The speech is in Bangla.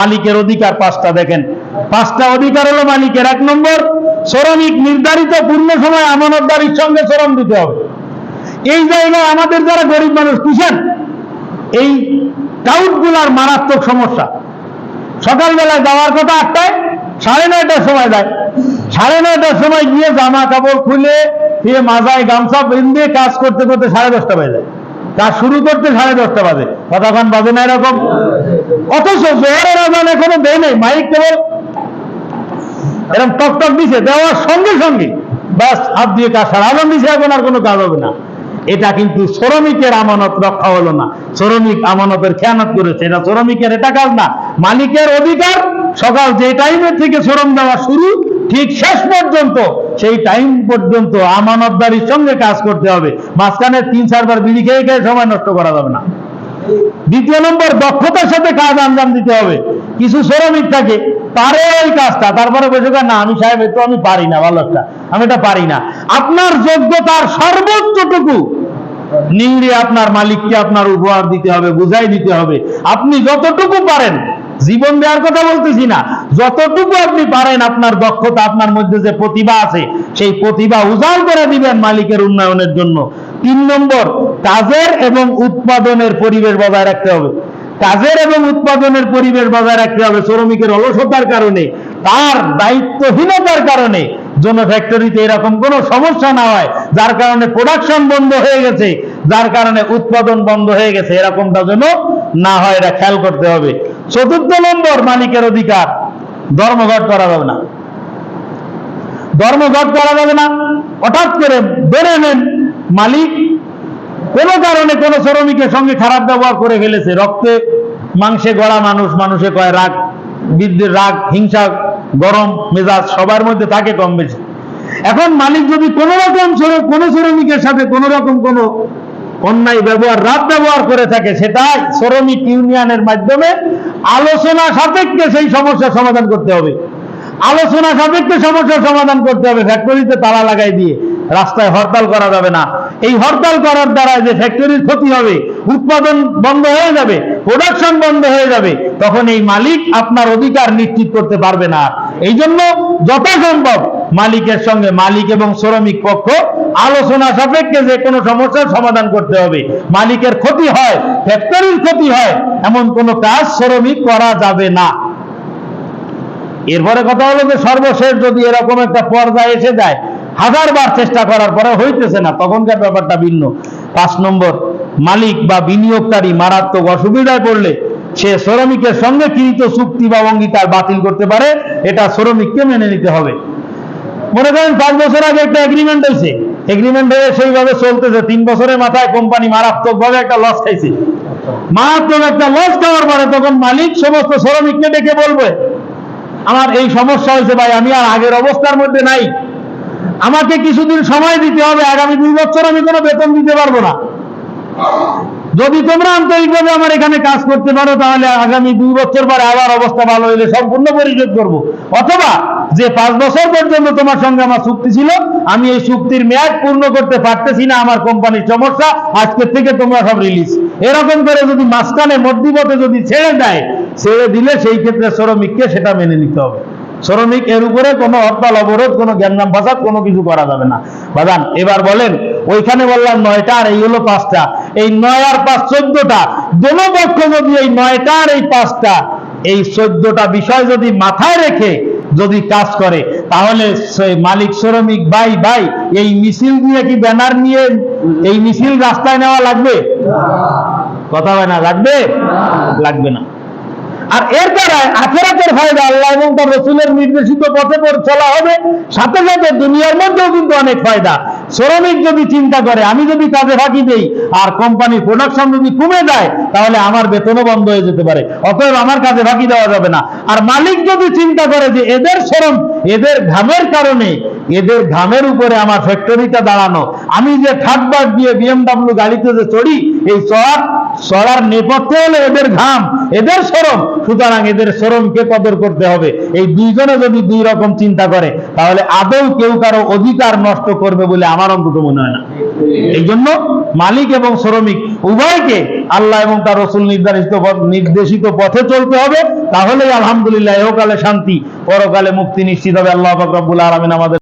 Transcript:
মালিকের অধিকার পাঁচটা দেখেন। পাঁচটা অধিকার হলো মালিকের এক নম্বর, শ্রমিক নির্ধারিত পূর্ণ সময় আমানতদারির সঙ্গে শ্রম দিতে হবে। এই জায়গায় আমাদের যারা গরিব মানুষ বুঝেন এই টাউটগুলার মারাত্মক সমস্যা। সকালবেলায় যাওয়ার কথা আটটায়, সাড়ে নয়টার সময় যায়। সাড়ে নয়টার সময় গিয়ে জামা কাপড় খুলে, দিয়ে মাজায় গামছা বেঁধে কাজ করতে করতে সাড়ে দশটা বাজে যায়। কাজ শুরু করতে সাড়ে দশটা বাজে। কতক্ষণ বাজে না এরকম? অথচ জোহরের আজান এখনও দেয় নেই, মাইক কেবল এরকম টক টক দিছে, দেওয়ার সঙ্গে সঙ্গে। ব্যাস, হাত দিয়ে কাজ সারা আজান দিছে, এখন আর কোনো কাজ হবে না। এটা কিন্তু শ্রমিকের আমানত রক্ষা হলো না। শ্রমিক আমানতের খেয়ানত করেছে, এটা শ্রমিকের এটা কাজ না। মালিকের অধিকার সকাল যে টাইমের থেকে শ্রম দেওয়া শুরু ঠিক শেষ পর্যন্ত, সেই টাইম পর্যন্ত আমানতদারির সঙ্গে কাজ করতে হবে। মাঝখানে তিন চারবার বিড়ি খেয়ে খেয়ে সময় নষ্ট করা যাবে না। দ্বিতীয় নম্বর, দক্ষতার সাথে কাজ আঞ্জাম দিতে হবে। কিছু শ্রমিক থাকে, পারে ওই কাজটা, তারপরে বসে না, আমি সাহেব তো আমি পারি না, ভালো একটা, আমি এটা পারি না। আপনার যোগ্যতার সর্বোচ্চটুকু নিংড়ে আপনার মালিককে আপনার উপহার দিতে হবে, বুঝাই দিতে হবে। আপনি যতটুকু পারেন, জীবন দেওয়ার কথা বলতেছি না যতটুকু আপনি পারেন আপনার দক্ষতা, আপনার মধ্যে যে প্রতিভা আছে, সেই প্রতিভা উজাড় করে দিবেন মালিকের উন্নয়নের জন্য। তিন নম্বর, কাজের এবং উৎপাদনের পরিবেশ বজায় রাখতে হবে। কাজের এবং উৎপাদনের পরিবেশ বজায় রাখতে হবে শ্রমিকের অলসতার কারণে, তার দায়িত্বহীনতার কারণে। জন্য ফ্যাক্টরিতে এরকম কোনো সমস্যা না হয়, যার কারণে প্রোডাকশন বন্ধ হয়ে গেছে, যার কারণে উৎপাদন বন্ধ হয়ে গেছে, এরকমটা যেন না হয়, এটা খেয়াল করতে হবে। চতুর্থ নম্বর, মালিকের অধিকার। ধর্মঘট করা যাবে না। ধর্মঘট করা যাবে না। হঠাৎ করে বেড়ে নেন মালিক। কোনো কারণে কোনো শ্রমিকের সঙ্গে খারাপ ব্যবহার করে ফেলেছে রক্তে। মাংসে গড়া মানুষ, মানুষে কয় রাগ বিদ্যুৎ রাগ, হিংসা, গরম, মেজাজ, সবার মধ্যে থাকে কম বেশি। এখন মালিক যদি কোনো রকম কোনো শ্রমিকের সাথে কোনো রকম কোনো অন্যায় ব্যবহার, রাত ব্যবহার করে থাকে, সেটা শ্রমিক ইউনিয়নের মাধ্যমে আলোচনা সাপেক্ষে সেই সমস্যার সমাধান করতে হবে। আলোচনা সাপেক্ষে সমস্যার সমাধান করতে হবে, ফ্যাক্টরিতে তালা লাগাই দিয়ে রাস্তায় হরতাল করা যাবে না। এই হরতাল করার দ্বারা যে ফ্যাক্টরির ক্ষতি হবে, উৎপাদন বন্ধ হয়ে যাবে প্রোডাকশন বন্ধ হয়ে যাবে, তখন এই মালিক আপনার অধিকার নিশ্চিত করতে পারবে না। এই জন্য যথাসম্ভব মালিকের সঙ্গে মালিক এবং শ্রমিক পক্ষ আলোচনা সাপেক্ষে যে কোনো সমস্যার সমাধান করতে হবে। মালিকের ক্ষতি হয় ফ্যাক্টরির ক্ষতি হয়, এমন কোনো কাজ শ্রমিক করা যাবে না। এরপরে কথা হলো যে সর্বশেষ যদি এরকম একটা পর্যায়ে এসে যায়, হাজারবার চেষ্টা করার পরে হইতেছে না, তখনকার ব্যাপারটা ভিন্ন। পাঁচ নম্বর, মালিক বা বিনিয়োগকারী মারাত্মক অসুবিধায় পড়লে সে শ্রমিকের সঙ্গে কৃত চুক্তি বা অঙ্গীকার বাতিল করতে পারে, এটা শ্রমিককে মেনে নিতে হবে। মনে করেন পাঁচ বছর আগে একটা এগ্রিমেন্ট হয়েছে এগ্রিমেন্ট হয়ে সেইভাবে চলতেছে। তিন বছরের মাথায় কোম্পানি মারাত্মক ভাবে একটা লস খাইছে। মারাত্মক একটা লস খাওয়ার পরে তখন মালিক সমস্ত শ্রমিককে ডেকে বলবে, আমার এই সমস্যা হয়েছে ভাই, আমি আর আগের অবস্থার মধ্যে নাই। আমাকে কিছুদিন সময় দিতে হবে, আগামী দুই বছর আমি কোনো বেতন দিতে পারব না। যদি তোমরা আন্তরিকভাবে আমার এখানে কাজ করতে পারো, তাহলে আগামী দুই বছর পরে আবার অবস্থা ভালো হইলে সম্পূর্ণ পরিশোধ করব। অথবা যে পাঁচ বছর পর্যন্ত তোমার সঙ্গে আমার চুক্তি ছিল, আমি এই চুক্তির মেয়াদ পূর্ণ করতে পারতেছি না, আমার কোম্পানির সমস্যা, আজকের থেকে তোমরা সব রিলিজ এরকম করে যদি মাঝখানে মধ্যপথে যদি ছেড়ে দেয়, ছেড়ে দিলে সেই ক্ষেত্রে শ্রমিককে সেটা মেনে নিতে হবে। শ্রমিক এর উপরে কোনো হরতাল অবরোধ, কোনো জ্ঞাননাম ফাসাদ কোনো কিছু করা যাবে না। বাদান এবার বলেন, ওইখানে বললাম নয়টা আর এই হলো পাঁচটা। এই নয় আর পাঁচ চোদ্দটা, দোনো পক্ষ যদি এই নয়টা আর এই পাঁচটা, এই চোদ্দটা বিষয় যদি মাথায় রেখে যদি কাজ করে, তাহলে মালিক, শ্রমিক, ভাই ভাই, এই মিছিল দিয়ে কি ব্যানার নিয়ে, এই মিছিল রাস্তায় নেওয়া লাগবে? কথা হয় না, লাগবে? লাগবে না। আর এর দ্বারা আখেরাতের ফায়দা আল্লাহ এবং তার রসুলের নির্দেশিত পথে চলা হবে। সাথে সাথে দুনিয়ার মধ্যেও কিন্তু অনেক ফায়দা। শ্রমিক যদি চিন্তা করে, আমি যদি কাজে ফাঁকি দেই, আর কোম্পানির প্রোডাকশন যদি কমে যায়, তাহলে আমার বেতনও বন্ধ হয়ে যেতে পারে। অতএব আমার কাজে ফাঁকি দেওয়া যাবে না। আর মালিক যদি চিন্তা করে যে এদের শ্রম, এদের ঘামের কারণে, এদের ঘামের উপরে আমার ফ্যাক্টরিটা দাঁড়ানো, আমি যে থাকবার দিয়ে বিএমডাব্লিউ গাড়িতে যে চড়ি, এই চড়ার চড়ার নেপথ্যে হলো এদের ঘাম, এদের শ্রম সুতরাং এদের শ্রমকে কদর করতে হবে। এই দুইজনে যদি দুই রকম চিন্তা করে, তাহলে আদৌ কেউ কারও অধিকার নষ্ট করবে বলে আমার অন্তত মনে হয় না। এই জন্য মালিক এবং শ্রমিক, উভয়কে আল্লাহ এবং তার রসুল নির্ধারিত নির্দেশিত পথে চলতে হবে। তাহলেই আলহামদুলিল্লাহ, এহকালে শান্তি, পরকালে মুক্তি নিশ্চিত হবে। আল্লাহ পাক রব্বুল আলামিন আমাদের